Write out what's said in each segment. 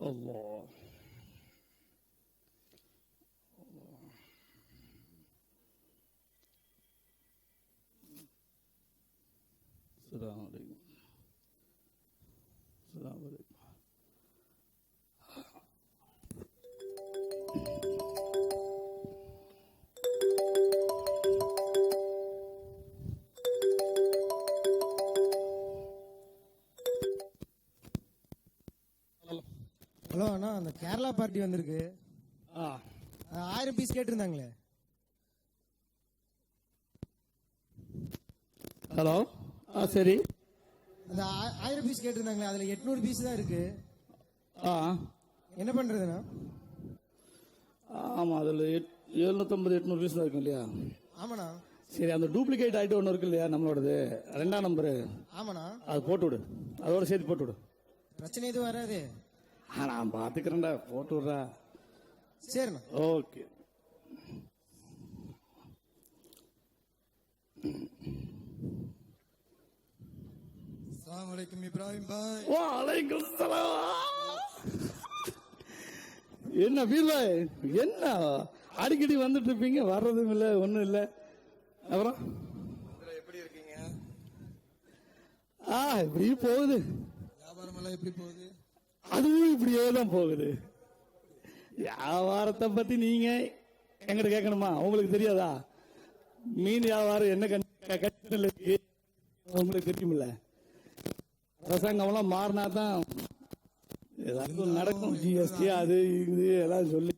Allah. அந்த Kerala party வந்திருக்கு. ஆயிரம் பீஸ் கேட்டிருந்தாங்களே. ஹலோ ஆ சரி. அந்த ஆயிரம் பீஸ் கேட்டிருந்தாங்களே அதுல எட்நூறு பீஸ் தான் இருக்கு. ஆ. என்ன பண்றதுண்ணா ஆமாம் அதில் எட் எழுநூற்றம்பது எட்நூறு பீஸ் தான் இருக்கும் இல்லையா? ஆமாண்ணா சரி அந்த டூப்ளிகேட் ஐட்டம் ஒன்று இருக்கு இல்லையா நம்மளோடது? ரெண்டாம் நம்பரு ஆமாண்ணா அது போட்டு விடு அதோட சேர்த்து போட்டு விடு பிரச்சனை எதுவும் வராது. நான் பார்த்துக்கிறேன்டா போட்டு விட்றா. சரிண்ணா ஓகே. அஸ்ஸலாமு அலைக்கும் இப்ராஹிம் பாய். வாலைக்கும் சலாம். என்ன வீர்பாய் என்ன? அடிக்கடி வந்துட்டு இருப்பீங்க வர்றதும் இல்லை ஒன்றும் இல்லை. அப்புறம்? எப்படி இருக்கீங்க? ஆ இப்படி போகுது. வியாபாரம் எல்லாம் எப்படி போகுது? அதுவும் இப்படியே தான் போகுது. வியாபாரத்தை பத்தி நீங்க எங்கிட்ட கேட்கணுமா? உங்களுக்கு தெரியாதா? மீன் வியாபாரம் என்ன கண்டிஷன்ல இருக்கு. உங்களுக்கு தெரியுமில்ல. அரசாங்கம்லாம் மாறினா தான் ஏதாவது நடக்கும். ஜிஎஸ்டி அது இது எல்லாம் சொல்லி.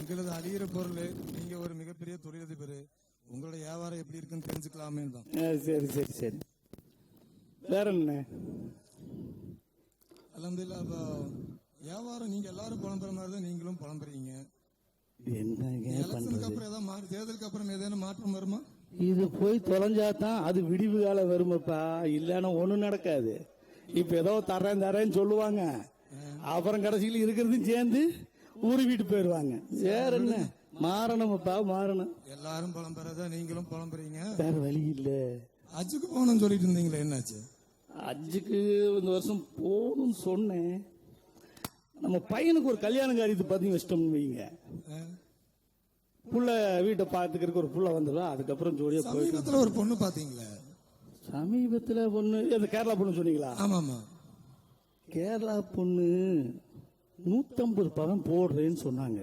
எங்களது அழியிற பொருள் நீங்க ஒரு மிகப்பெரிய தொழிலதிபர். உங்களோட வியாபாரம் எப்படி இருக்குன்னு தெரிஞ்சுக்கலாமே தான். சரி சரி சரி. வேற என்ன? அலமதுல்லா அப்ப வியாபாரம் நீங்க எல்லாரும் புலம்புற மாதிரி தான் நீங்களும் புலம்புறீங்க. எலெக்ஷனுக்கு அப்புறம் ஏதாவது மாறி தேர்தலுக்கு அப்புறம் ஏதேனும் மாற்றம் வருமா? இது போய் தொலைஞ்சாதான் அது விடிவு காலம் வருமப்பா. இல்லைன்னா ஒண்ணும் நடக்காது. இப்ப ஏதோ தரேன் தரேன்னு சொல்லுவாங்க. அப்புறம் கடைசியில் இருக்கிறதும் சேர்ந்து ஊரு வீட்டு போயிருவாங்க. வேற என்ன? மாறணுமப்பா மாறணும். எல்லாரும் புலம்புறதா நீங்களும் புலம்புறீங்க. வேற வழி இல்ல. அஜுக்கு போகணும்னு சொல்லிட்டு இருந்தீங்களே என்னாச்சு? அஞ்சுக்கு இந்த வருஷம் போகணும்னு சொன்னேன். நம்ம பையனுக்கு ஒரு கல்யாண காரியத்தை பத்தி வச்சிட்டோம்னு வைங்க? புள்ள வீட்டை பார்த்துக்கிறதுக்கு ஒரு புள்ள வந்துடும் அதுக்கப்புறம் ஜோடியா போயிட்டு ஒரு பொண்ணு பாத்தீங்களே சமீபத்துல பொண்ணு இந்த கேரளா பொண்ணு சொன்னீங்களா? ஆமாமா கேரளா பொண்ணு நூத்தம்பது பவன் போடுறேன்னு சொன்னாங்க?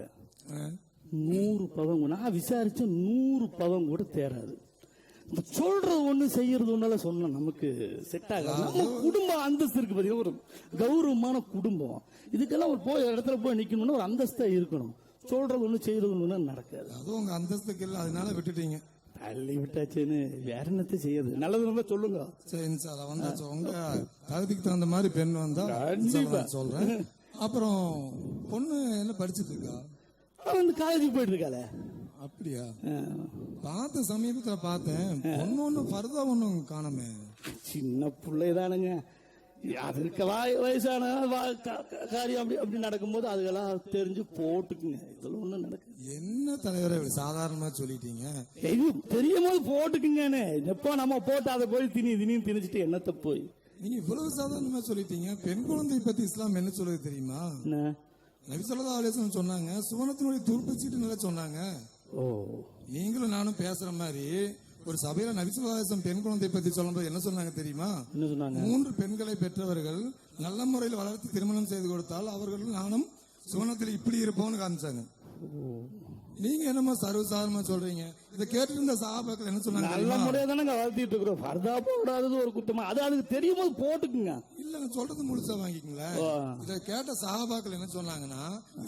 நூறு பவன் நான் விசாரிச்சு நூறு பவன் கூட தேராது சொல்றது ஒண்ணு செய்யறது ஒன்னால சொன்ன நமக்கு செட் ஆகாது. நம்ம குடும்ப அந்தஸ்து இருக்கு பாத்தீங்கன்னா ஒரு கௌரவமான குடும்பம். இதுக்கெல்லாம் ஒரு போய் இடத்துல போய் நிக்கணும்னா ஒரு அந்தஸ்தா இருக்கணும். சொல்றது ஒண்ணு செய்யறது ஒண்ணு நடக்காது. அதுவும் உங்க அந்தஸ்துக்கு இல்லை அதனால விட்டுட்டீங்க. தள்ளி விட்டாச்சுன்னு வேற என்னத்தை செய்யறது? நல்லது நல்லா சொல்லுங்க. சரி இன்ஷால்லா வந்தாச்சு உங்க தகுதிக்கு தகுந்த மாதிரி பெண் வந்தா கண்டிப்பா. சொல்றேன். அப்புறம் பொண்ணு என்ன படிச்சிட்டு இருக்கா? அவன் காலேஜுக்கு போயிட்டு இருக்காளே. அப்படியா. பார்த்த சமீபத்துல பார்த்தேன். பொண்ணு ஒண்ணு பரதா ஒண்ணும் காணமே. சின்ன பிள்ளைதானுங்க. அதுக்கு வய- வயசான காரியம் அப்படி அப்படி நடக்கும்போது அதுக்கெல்லாம் தெரிஞ்சு போட்டுக்குங்க. இதெல்லாம் ஒண்ணும் நடக்குது. என்ன தலைவரை சாதாரணமா சொல்லிட்டீங்க? இது தெரியும் போது போட்டுக்குங்கன்னு. எப்போ நம்ம போட்டு அதை போய் திணி திணின்னு திணிச்சிட்டு என்னத்த போய்? நீங்க இவ்வளவு சாதாரணமா சொல்லிட்டீங்க. பெண் குழந்தை பத்தி இஸ்லாம் என்ன சொல்லுது தெரியுமா? என்ன? நபி ஸல்லல்லாஹு அலைஹி வஸல்லம் சொன்னாங்க சுவனத்தினுடைய துருப்பிச்சிட்டு நல்லா சொன்னாங்க. நீங்களும் நானும் பேசுற மாதிரி ஒரு சபையில நபி ஸல்லல்லாஹு அலைஹி வஸல்லம் பெண் குழந்தை பத்தி சொல்லும்போது என்ன சொன்னாங்க தெரியுமா? என்ன சொன்னாங்க? மூன்று பெண்களை பெற்றவர்கள் நல்ல முறையில் வளர்த்து திருமணம் செய்து கொடுத்தால் அவர்கள் நானும் சுவனத்தில் இப்படி இருப்போம்னு காமிச்சாங்க. நீங்க என்னமோ சர்வசாதாரணமா சொல்றீங்க. இதை கேட்டு இருந்த சகாபாக்கள் என்ன சொன்னாங்க நல்ல? முறையா தானே வளர்த்திட்டு இருக்கிறோம். ஃபர்தா போடாதது ஒரு குத்தமா. அது அதுக்கு தெரியும் போது போட்டுக்குங்க. இல்ல நான் சொல்றது முழுசா வாங்கிக்கங்களேன். இதை கேட்ட சகாபாக்கள் என்ன சொன்னாங்க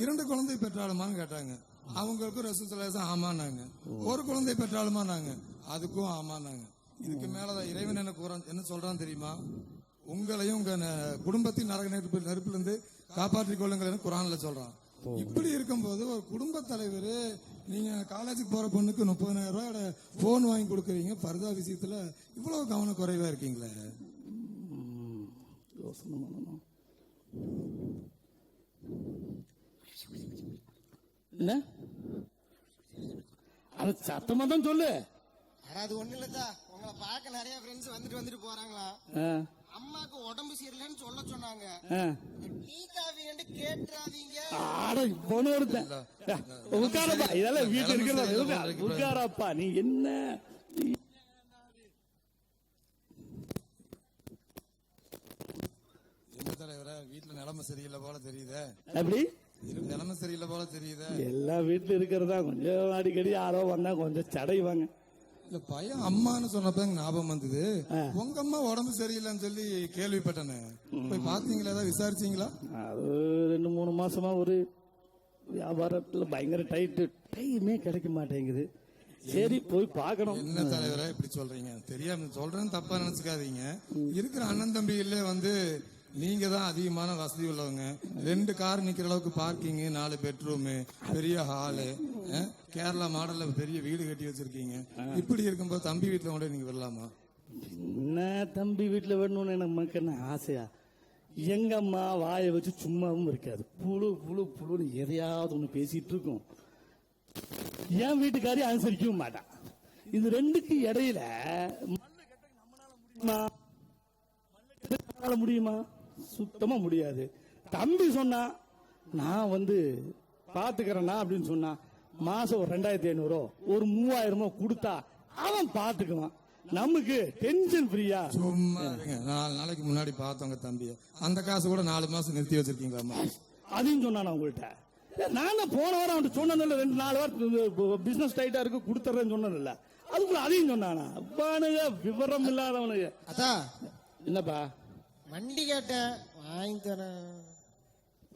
இரண்டு குழந்தை பெற்றாலுமான்னு கேட்டாங்க. அவங்களுக்கும் ரசூசலேசம் ஆமானாங்க ஒரு குழந்தை பெற்றாலுமானாங்க அதுக்கும் ஆமானாங்க இதுக்கு மேலதான் இறைவன் என்ன கூறான் என்ன சொல்றான் தெரியுமா? உங்களையும் உங்க ந- குடும்பத்தின் நரக நெருப்பு நெருப்பிலிருந்து காப்பாற்றிக் கொள்ளுங்கள் குரான்ல சொல்றான். இப்படி இருக்கும்போது ஒரு குடும்ப தலைவர் நீங்க காலேஜுக்கு போற பொண்ணுக்கு முப்பதாயிரம் ரூபாய் போன் வாங்கி கொடுக்குறீங்க பர்தா விஷயத்துல இவ்வளவு கவன குறைவா இருக்கீங்களே? என்ன? அது சத்தமா தான் சொல்லு. அது ஒண்ணு இல்லதா உங்களை பார்க்க நிறைய ஃப்ரெண்ட்ஸ் வந்துட்டு வந்துட்டு போறாங்களா? அம்மாக்கு உடம்பு சரியில்லைன்னு சொல்ல சொன்னாங்க. டீ காஃபி கேட்டுறாதீங்க? ஆட இவனு ஒருத்தன். உட்காரப்பா. இதெல்லாம் வீட்டுல இருக்கிறதா? உட்கார். உட்காரப்பா. நீ என்ன? என்ன தலைவர வீட்டுல நிலைமை சரியில்லை போல தெரியுதே. அப்படி இரு- நிலைமை சரியில்லை போல தெரியுதே. எல்லா வீட்டுல இருக்கிறதா கொஞ்சம் அடிக்கடி யாரோ வந்தா கொஞ்சம் சடைவாங்க. இல்ல பையன் அம்மான்னு சொன்னப்ப ஞாபகம் வந்தது. உங்க அம்மா உடம்பு சரியில்லைன்னு சொல்லி கேள்விப்பட்டேனே. போய் பாத்தீங்களா? ஏதாவது விசாரிச்சீங்களா? அது ரெண்டு மூணு மாசமா ஒரு வியாபாரத்துல பயங்கர டைட்டு டைமே கிடைக்க மாட்டேங்குது. சரி போய் பார்க்கணும். என்ன தலைவரே இப்படி சொல்றீங்க? தெரியாம சொல்றேன்னு தப்பா நினைச்சுக்காதீங்க. இருக்கிற அண்ணன் தம்பிகளே வந்து நீங்க தான் அதிகமான வசதி உள்ளவங்க. ரெண்டு கார் நிக்கிற அளவுக்கு பார்க்கிங் நாலு பெட்ரூம் பெரிய ஹாலு கேரளா மாடல்ல பெரிய வீடு கட்டி வச்சிருக்கீங்க. இப்படி இருக்கும்போது தம்பி வீட்டுல கூட நீங்க வரலாமா என்ன தம்பி வீட்டுல வேணும்னு எனக்கு என்ன ஆசையா? எங்க அம்மா வாயை வச்சு சும்மாவும் இருக்காது. புழு புழு புழுன்னு எதையாவது ஒண்ணு பேசிட்டு இருக்கும். என் வீட்டுக்காரி அனுசரிக்கவும் மாட்டான். இது ரெண்டுக்கு இடையில முடியுமா? சுத்தமா முடியாது. தம்பி சொன்னா நான் வந்து பாத்துக்கிறேன்னா அப்படின்னு சொன்னா மாசம் ஒரு ரெண்டாயிரத்தி ஐநூறோ ஒரு மூவாயிரமோ கொடுத்தா அவன் பாத்துக்குவான். நமக்கு டென்ஷன் ஃப்ரீயா சும்மா நாலு நாளைக்கு முன்னாடி பார்த்தவங்க தம்பிய அந்த காசு கூட நாலு மாசம் நிறுத்தி வச்சிருக்கீங்களாமா அதையும் சொன்னான் உங்கள்கிட்ட நான் போன வாரம் அவன்கிட்ட சொன்னதில்ல ரெண்டு நாலு வாரம் பிசினஸ் டைட்டா இருக்கு கொடுத்துறேன்னு சொன்னதில்ல அதுக்குள்ள அதையும் சொன்னானா? அப்பானுங்க விவரம் இல்லாதவனுங்க. அதா என்னப்பா? வண்டி கேட்டேன் வாங்கி தரேன்.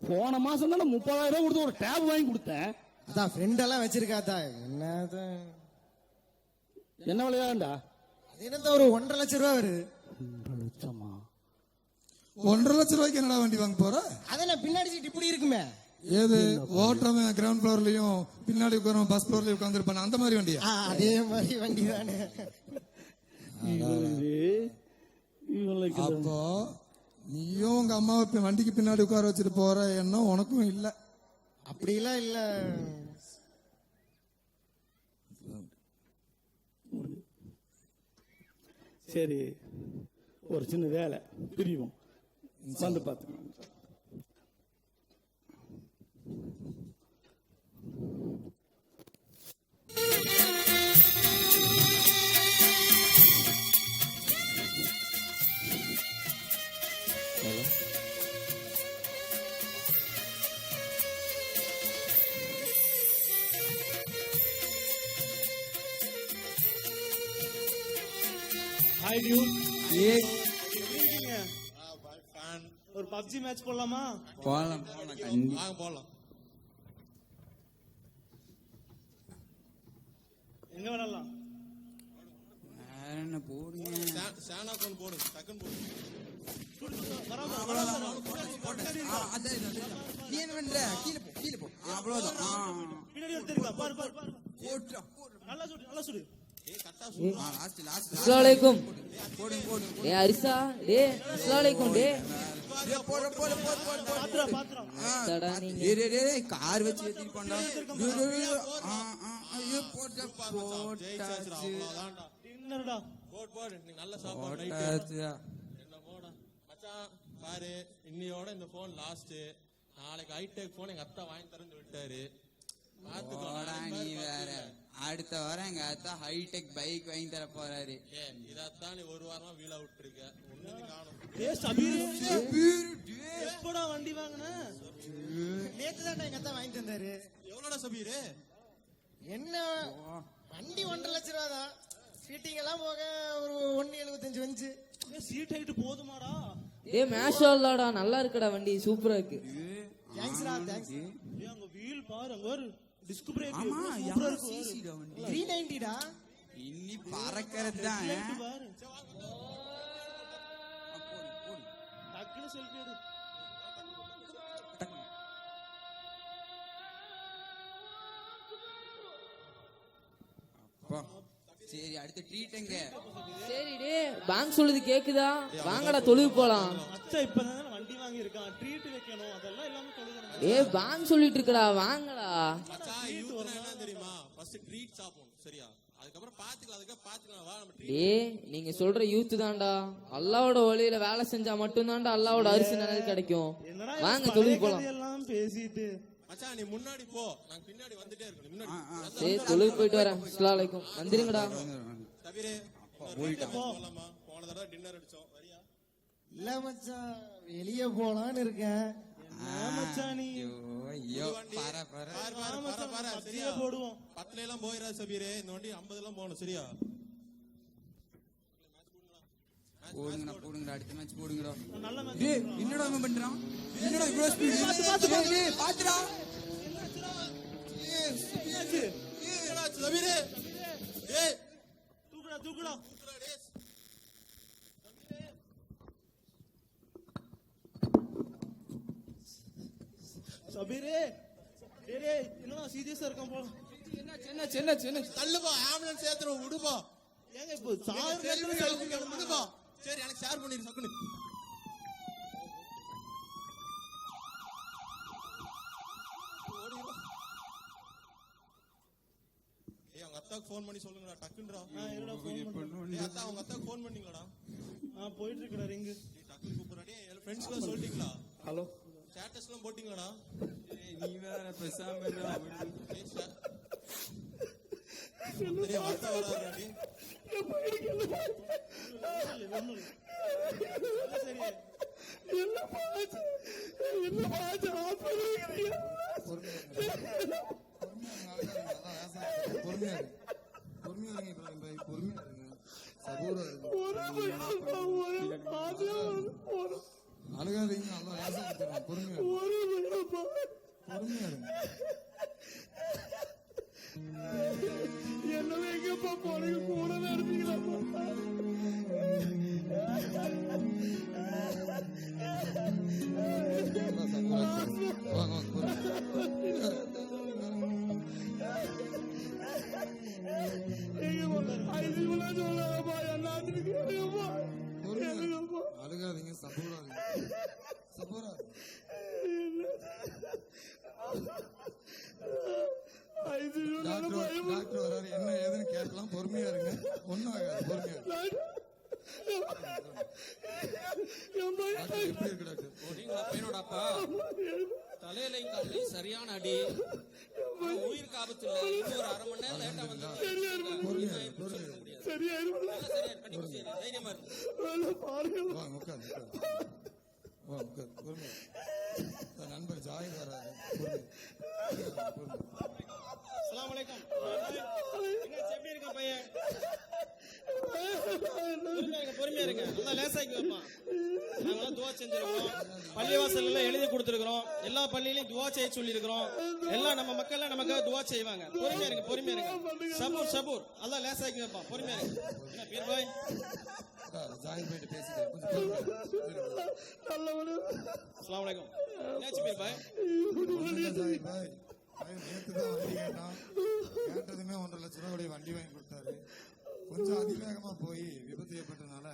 போன மாசம் தானே முப்பதாயிரம் ரூபாய் கொடுத்து ஒரு டேப் வாங்கி கொடுத்தேன். அதான் ஃப்ரெண்ட் எல்லாம் வச்சிருக்காதா என்னதான் என்ன விளையாண்டா அது என்னத்த ஒரு ஒன்றரை லட்சம் ரூபா வருது. ஒன்றரை லட்சமா ஒன்றரை லட்சம் ரூபாய்க்கு என்னடா வண்டி வாங்க போற? அதான் பின்னாடி சீட் இப்படி இருக்குமே. ஏது? ஓட்டுறவன் கிரவுண்ட் ஃப்ளோர்லயும் பின்னாடி உட்காரவன் பஸ் ஃப்ளோர்லயும் உட்காந்துருப்பான அந்த மாதிரி வண்டியா? அதே மாதிரி வண்டி தானே. அப்போ நீயும் உங்க அம்மாவை இப்ப வண்டிக்கு பின்னாடி உட்கார வச்சுட்டு போற எண்ணம் உனக்கும் இல்ல. அப்படிலாம் இல்ல. சரி ஒரு சின்ன வேலை. பிரிவோம். வந்து பார்த்துக்கலாம். ஒரு பப்ஜி மேட்ச் போடலாமா? கண்டி வாங்க போடலாம் எங்க வேற என்ன போடுங்க? சேனா கொண்டு போடு டக்குன்னு போடு. ஆ, அதான் இது, அதான் இது. நீ என்ன பண்ற கீழே போ கீழே போ. ஆ, அவ்வளவுதான். நல்லா சுடு நல்லா சுடு. போடுங்க ஏ அரிசா டே அஸ்லாமலைக்கும் டே. கார் வச்சு ஏத்திட்டு போண்டா. டேய், டேய், டேய், ஆ, ஆ, ஐயோ, போட்டா, போட்டாச்சு. டின்னர்டா. போட் போடு. நீ நல்ல சாப்பாடு நைட் போட்டாச்சு. என்ன போடா? மச்சான் பாரு இன்னையோட இந்த போன் லாஸ்ட் நாளைக்கு ஹைடெக் போன் எங்க அத்தா வாங்கி தரேன்னு சொல்லிட்டாரு. நீ வேற. அடுத்த வாரம் எங்க அத்தா ஹைடெக் பைக் வாங்கி தர போறாரு. ஏ நீ ஒரு வாரமா வீலா விட்டுருக்க. ஒண்ணும் காணும். ஏ சபீர். எப்படா வண்டி வாங்கின? நேத்து தான் எங்க அத்தா வாங்கி தந்தாரு எவ்வளோடா சபீர்? என்ன? வண்டி ஒன்றரை லட்சம் ரூபா தான் ஃபீட்டிங் எல்லாம் போக ஒரு ஒன்னு எழுபத்தஞ்சு வந்துச்சு. சீட் ஹைட் போதுமாடா. டே மேஷா இல்லாடா. நல்லா இருக்குடா வண்டி. சூப்பரா இருக்கு. தேங்க்ஸ்டா தேங்க்ஸ் அங்க வீல் பாரு அங்க ஒரு டிஸ்க் பிரேக் ஆமா. சிசிடா வண்டி. இன்னி பறக்கிறது தான் Light பாரு. டக்குனு செல்ஃபி எடு. சரி அடுத்த ட்ரீட் எங்க? சரி டே பேங்க் சொல்லுது கேக்குதா? வாங்கடா தொழுவு போலாம். அச்சா இப்பதான் வண்டி வாங்கி இருக்கான் ட்ரீட் வைக்கணும் அதெல்லாம் எல்லாமே தொழுகணும் டே பேங்க் சொல்லிட்டு இருக்கடா வாங்கடா. ட்ரீட் வரணும் என்ன தெரியுமா? ஃபர்ஸ்ட் ட்ரீட் சாப்பிடணும் சரியா? அதுக்கப்புறம் பாத்துக்கலாம் அதுக்கப்புறம் பாத்துக்கலாம் வா நம்ம டேய் நீங்க சொல்ற யூத் தான்டா. அல்லாவோட வழியில வேலை செஞ்சா மட்டும்தான்டா அல்லாவோட அரிசி நிழல் கிடைக்கும். வாங்க தொழுது போலாம். எல்லாம் பேசிட்டு. மச்சான் நீ முன்னாடி போ. நாங்க பின்னாடி வந்துட்டே இருக்கோம் முன்னாடி. சரி தொழுது போயிட்டு வரேன். அஸ்ஸலாமு அலைக்கும். வந்துருங்கடா. தவிர போலாமா? போன தடவை டின்னர் அடிச்சோம். இல்ல மச்சான் வெளியே போலான்னு இருக்கேன் மச்சான் நீ ஐயோ ஐயோ பாரு பாரு பாரு பாரு பாரு பாரு சரியா போடுவோம் பத்துல எல்லாம் போயிடாது சபீரே இந்த வண்டி ஐம்பது எல்லாம் போகணும் சரியா போடுங்கடா போடுங்கடா அடுத்த மேட்ச் போடுங்கடா டேய் என்னடா இவன் பண்றான் என்னடா இவ்வளவு ஸ்பீட் டேய் பாத்துடா சபீரே ஏய் தூக்குடா தூக்குடா சபீரே டேய் டேய் என்னடா சீரியஸா இருக்கான் போல என்ன சின்ன சின்ன தள்ளுப்பா ஆம்புலன்ஸ் ஏத்துறோம் விடுப்பா. ஏங்க இப்போ சார் விடுப்பா எனக்கு ஷேர் பண்ணிரு சக்குனு. ஏய் அவங்க அத்தாக்கு ஃபோன் பண்ணி சொல்லுங்கடா டக்குன்றா என்னடா ஃபோன் பண்ணு அத்தா அவங்க அத்தாக்கு ஃபோன் பண்ணீங்களாடா ஆ போயிட்டு இருக்கடா ரிங்கு டக்குனு கூப்பிடுறா. டேய் என் ஃப்ரெண்ட்ஸ்லாம் சொல்லிட்டீங்களா? ஹலோ? ஸ்டேட்டஸ்லாம் போட்டீங்களாடா? நீ வேற பேசாம இருடா டேய் ஸ்டே- டேய் அத்தா வராருடா டேய் சரி என்ன பாச்சு என்ன பாச்சு ஆஸ்பத்திரி பொறுமையா பொறுமையா இருங்க பொறுமையா இருங்க அழுகாதீங்க நல்லா பொறுமையா பொறுமையா இருங்க. என்ன எங்கப்பா போனீங்க கூட நடத்தீங்களா நல்லா சபூரா இருங்க. வாங்க வாங்க பொறுமையா ஐசியூல சொல்லப்பா எல்லாத்துக்கு கேளுங்கப்பா பொறுமையா இருங்க. கேளுங்கப்பா அழுகாதீங்க சபூரா இருங்க சபூரா இருங்க. ஐசியூல டாக்டர் வராரு. என்ன ஏதுன்னு கேட்கலாம். பொறுமையா இருங்க. ஆகாது. பொறுமையா எப்படி இருக்கு டாக்டர்? நீங்களா? பையனோட அப்பா? காலையும் சரியான அடி. உயிருக்கு ஆபத்து இல்ல. ஒரு அரை மணி நேரம் லேட்டா வந்து சரியாயிருமா தைரியமா இருக்கு பாருங்க. வாங்க உட்காரு உட்காரு வா உட்காரு பொறுமையா இந்த நண்பர் ஜாயிர் வராரு பொறுமையா பொறுமையா அஸ்ஸலாமு அலைக்கும் என்ன எப்படி இருக்க பையன் பொறுமையா இருங்க பொறுமையா இருங்க நல்லா லேசாக்கி வைப்பான் நாங்களாம் துவா செஞ்சிருக்கோம் பள்ளிவாசல் எல்லாம் எழுதி கொடுத்துருக்கிறோம் எல்லா பள்ளியிலையும் துவா செய்ய சொல்லியிருக்கிறோம். எல்லாம் நம்ம மக்கள் நமக்காக துவா செய்வாங்க. பொறுமையா இருங்க பொறுமையா இருங்க. சபூர் சபூர். அதான் லேசாக்கி வைப்பான். பொறுமையா இருங்க. என்ன பீர் பாய் போயிட்டு பேசிக்கிறேன் கொஞ்சம் பொறுமையா என்னாச்சு பாய் தான் வண்டி கேட்டான் கேட்டதுமே ஒன்றரை லட்ச ரூபாய் வண்டி வாங்கி கொடுத்தாரு கொஞ்சம் அதிவேகமா போய் விபத்து ஏற்பட்டதுனால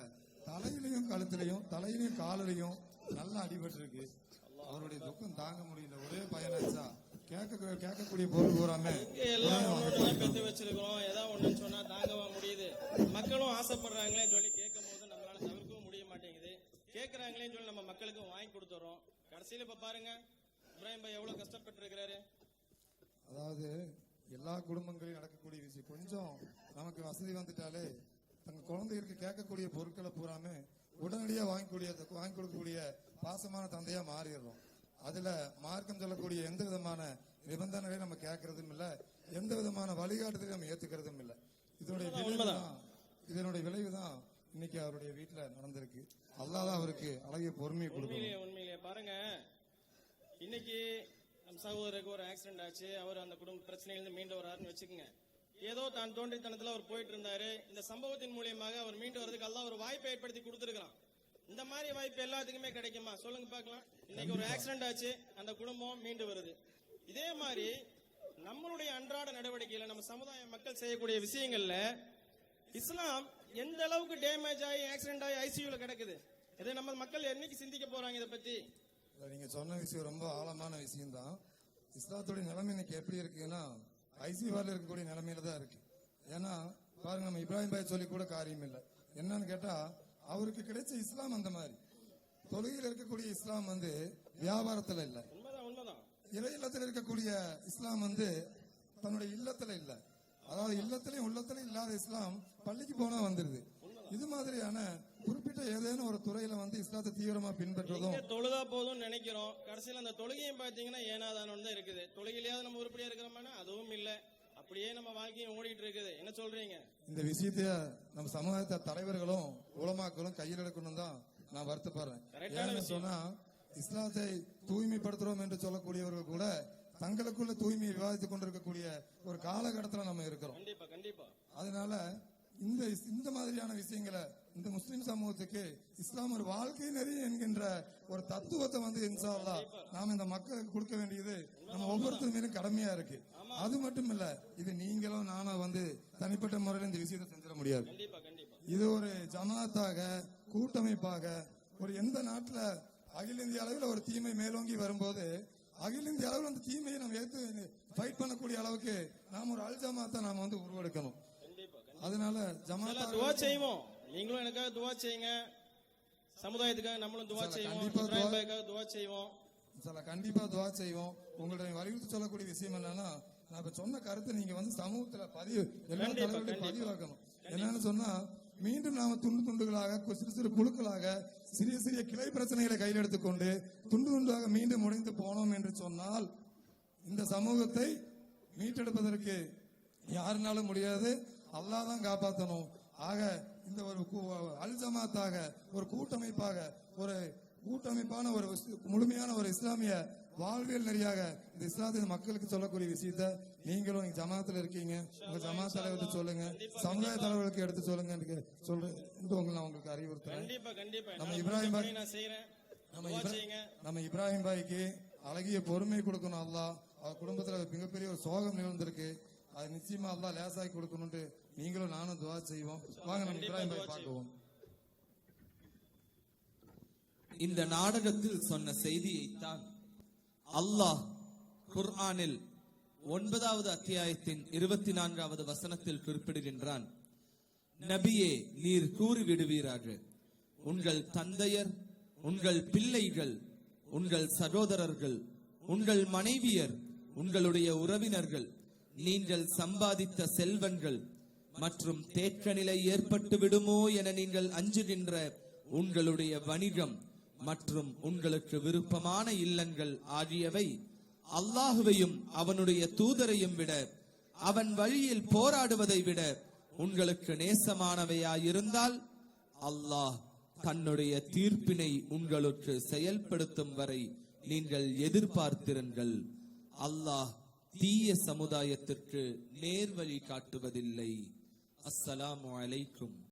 தலையிலையும் கழுத்துலையும் தலையிலையும் காலிலையும் நல்லா அடிபட்டு இருக்கு அவருடைய துக்கம் தாங்க முடியல. ஒரே பையனாச்சா கேட்க கேட்கக்கூடிய பொருள் பூராமே. எல்லாம் ஒண்ணு பெத்து வச்சிருக்கிறோம். ஏதோ ஒண்ணுன்னு சொன்னா தாங்கவா முடியுது. மக்களும் ஆசைப்படுறாங்களே சொல்லி கேட்கும் போது நம்மளால தவிர்க்கவும் முடிய மாட்டேங்குது. கேட்கறாங்களேன்னு சொல்லி நம்ம மக்களுக்கு வாங்கி கொடுத்துறோம். கடைசியில இப்ப பாருங்க இப்ராஹிம் பாய் எவ்வளவு கஷ்டப்பட்டு இருக்கிறாரு அதாவது எல்லா குடும்பங்களிலும் நடக்கக்கூடிய விஷயம். கொஞ்சம் நமக்கு வசதி வந்துட்டாலே தங்க குழந்தைகளுக்கு கேட்கக்கூடிய பொருட்களை பூராமே உடனடியாக வாங்கக்கூடிய வாங்கி கொடுக்கக்கூடிய பாசமான தந்தையா மாறிடுறோம். அதுல மார்க்கம் சொல்லக்கூடிய எந்த விதமான நிபந்தனைகளையும் நம்ம கேட்கறதும் இல்ல எந்த விதமான வழிகாட்டுதலையும் நம்ம ஏத்துக்கிறதும் இல்ல. இதனுடைய விளைவுதான் இதனுடைய விளைவுதான் இன்னைக்கு அவருடைய வீட்டுல நடந்திருக்கு. அல்லாஹ் தான் அவருக்கு அழகிய பொறுமையை கொடுக்கணும். உண்மையிலேயே பாருங்க இன்னைக்கு நம்ம சகோதரருக்கு ஒரு ஆக்சிடென்ட் ஆச்சு. அவர் அந்த குடும்ப பிரச்சனையிலிருந்து மீண்டு வராருன்னு வச்சுக்கோங்க. ஏதோ தான் தோன்றித்தனத்துல அவர் போயிட்டு இருந்தாரு இந்த சம்பவத்தின் மூலியமாக அவர் மீண்டு வரதுக்கு எல்லாம் ஒரு வாய்ப்பை ஏற்படுத்தி கொடுத்துருக்கான் இந்த மாதிரி வாய்ப்பு எல்லாத்துக்குமே கிடைக்குமா? சொல்லுங்க பார்க்கலாம். இன்னைக்கு ஒரு ஆக்சிடென்ட் ஆச்சு. அந்த குடும்பம் மீண்டு வருது. இதே மாதிரி நம்மளுடைய அன்றாட நடவடிக்கையில நம்ம சமுதாய மக்கள் செய்யக்கூடிய விஷயங்கள்ல இஸ்லாம் எந்த அளவுக்கு டேமேஜ் ஆகி ஆக்சிடென்ட் ஆகி ஐசியூல கிடக்குது? இதை நம்ம மக்கள் என்னைக்கு சிந்திக்க போறாங்க இதை பத்தி? நீங்க சொன்ன விஷயம் ரொம்ப ஆழமான விஷயம் தான் இஸ்லாத்துடைய நிலைமை இன்னைக்கு எப்படி இருக்குன்னா ஐசியூஆர்ல இருக்கக்கூடிய நிலைமையில தான் இருக்கு. ஏன்னா பாருங்க நம்ம இப்ராஹிம் பாய் சொல்லி கூட காரியம் இல்லை. என்னன்னு கேட்டா அவருக்கு கிடைச்ச இஸ்லாம் அந்த மாதிரி. தொழுகையில் இருக்கக்கூடிய இஸ்லாம் வந்து வியாபாரத்துல இல்ல. இறை இல்லத்தில் இருக்கக்கூடிய இஸ்லாம் வந்து தன்னுடைய இல்லத்துல இல்ல. அதாவது இல்லத்திலையும் உள்ளத்திலையும் இல்லாத இஸ்லாம் பள்ளிக்கு போனா வந்துருது. இது மாதிரியான ஏதேனும் ஒரு துறையில வந்து இஸ்லாத்தை தீவிரமா பின்பற்றதும். தொழுதா போதும்னு நினைக்கிறோம். கடைசியில அந்த தொழுகையும் பாத்தீங்கன்னா ஏனாதானோன்னு தான் இருக்குது. தொழுகையிலேயாவது நம்ம உருப்படியா இருக்கிறோம்னா? அதுவும் இல்ல. அப்படியே நம்ம வாழ்க்கையும் ஓடிட்டு இருக்குது. என்ன சொல்றீங்க? இந்த விஷயத்தைய நம்ம சமுதாயத்த தலைவர்களும் உலமாக்களும் கையில் எடுக்கணும் தான் நான் வருத்தப்படுறேன். சொன்னா இஸ்லாத்தை தூய்மைப்படுத்துறோம் என்று சொல்லக்கூடியவர்கள் கூட தங்களுக்குள்ள தூய்மையை விவாதித்துக் கொண்டிருக்கக்கூடிய ஒரு காலகட்டத்துல நம்ம இருக்கிறோம். கண்டிப்பா கண்டிப்பா. அதனால இந்த இந்த மாதிரியான விஷயங்களை இந்த முஸ்லிம் சமூகத்துக்கு இஸ்லாம் ஒரு வாழ்க்கை நெறி என்கின்ற ஒரு தத்துவத்தை வந்து இன்ஷா அல்லாஹ் நாம இந்த மக்களுக்கு கொடுக்க வேண்டியது நம்ம ஒவ்வொருத்தர் மீதும் கடமையா இருக்கு. அது மட்டும் இல்ல இது நீங்களும் நானும் வந்து தனிப்பட்ட முறையில் இந்த விஷயத்தை செஞ்சிட முடியாது. இது ஒரு ஜமாத்தாக கூட்டமைப்பாக ஒரு எந்த நாட்டுல அகில இந்திய அளவில் ஒரு தீமை மேலோங்கி வரும்போது அகில இந்திய அளவில் அந்த தீமையை நம்ம எடுத்து ஃபைட் பண்ணக்கூடிய அளவுக்கு நாம ஒரு அல் ஜமாத்தை நாம வந்து உருவெடுக்கணும். அதனால ஜமாத்தா செய்வோம். நீங்களும் எனக்காக துவா செய்யுங்க. சமுதாயத்துக்காக நம்மளும் துவா செய்வோம். துவா- செய்வோம். சில கண்டிப்பா துவா செய்வோம். உங்களுடைய வலியுறுத்தி சொல்லக்கூடிய விஷயம் என்னன்னா நான் இப்ப சொன்ன கருத்தை நீங்க வந்து சமூகத்துல பதிவு எல்லா தலைவர்களையும். பதிவாக்கணும் என்னன்னு சொன்னா மீண்டும் நாம துண்டு துண்டுகளாக சிறு சிறு குழுக்களாக சிறிய சிறிய கிளை பிரச்சனைகளை கையில் எடுத்துக்கொண்டு துண்டு துண்டாக மீண்டும் உடைந்து போனோம் என்று சொன்னால் இந்த சமூகத்தை மீட்டெடுப்பதற்கு யாருனாலும் முடியாது. அல்லாஹ் தான் காப்பாற்றணும் ஆக இந்த ஒரு கூ- அல் ஜமாத்தாக ஒரு கூட்டமைப்பாக ஒரு கூட்டமைப்பான ஒரு முழுமையான ஒரு இஸ்லாமிய வாழ்வியல் நெறியாக இந்த இஸ்லாத்தின் மக்களுக்கு சொல்லக்கூடிய விஷயத்த நீங்களும் இங்க ஜமாத்துல இருக்கீங்க. உங்க ஜமாத் தலைவர்கிட்ட சொல்லுங்க. சமுதாய தலைவர்களுக்கு எடுத்து சொல்லுங்க சொல்றேன் உங்களை நான் உங்களுக்கு அறிவுறுத்துறேன். நம்ம இப்ராஹிம் பாய்- நம்ம நம்ம இப்ராஹிம் பாய்க்கு அழகிய பொறுமை கொடுக்கணும் அல்லாஹ். அவர் குடும்பத்துல மிகப்பெரிய ஒரு சோகம் நிகழ்ந்திருக்கு. அது நிச்சயமா அல்லாஹ் லேசாக்கி கொடுக்கணும்ட்டு நீங்களும் நானும் துவா செய்வோம். வாங்க நம்ம இப்ராஹிம் பாய் பார்க்குவோம். இந்த நாடகத்தில் சொன்ன செய்தியைத்தான் அல்லாஹ் குர்ஆனில் ஒன்பதாவது அத்தியாயத்தின் இருபத்தி நான்காவது வசனத்தில் குறிப்பிடுகின்றான். நபியே நீர் கூறி விடுவீராக உங்கள் தந்தையர் உங்கள் பிள்ளைகள் உங்கள் சகோதரர்கள் உங்கள் மனைவியர் உங்களுடைய உறவினர்கள் நீங்கள் சம்பாதித்த செல்வங்கள் மற்றும் தேக்க நிலை ஏற்பட்டு விடுமோ என நீங்கள் அஞ்சுகின்ற உங்களுடைய வணிகம் மற்றும் உங்களுக்கு விருப்பமான இல்லங்கள் ஆகியவை அல்லாஹுவையும் அவனுடைய தூதரையும் விட அவன் வழியில் போராடுவதை விட உங்களுக்கு நேசமானவையாயிருந்தால் அல்லாஹ் தன்னுடைய தீர்ப்பினை உங்களுக்கு செயல்படுத்தும் வரை நீங்கள் எதிர்பார்த்திருங்கள். அல்லாஹ் தீய சமுதாயத்திற்கு நேர்வழி காட்டுவதில்லை. அஸ்ஸலாமு அலைக்கும்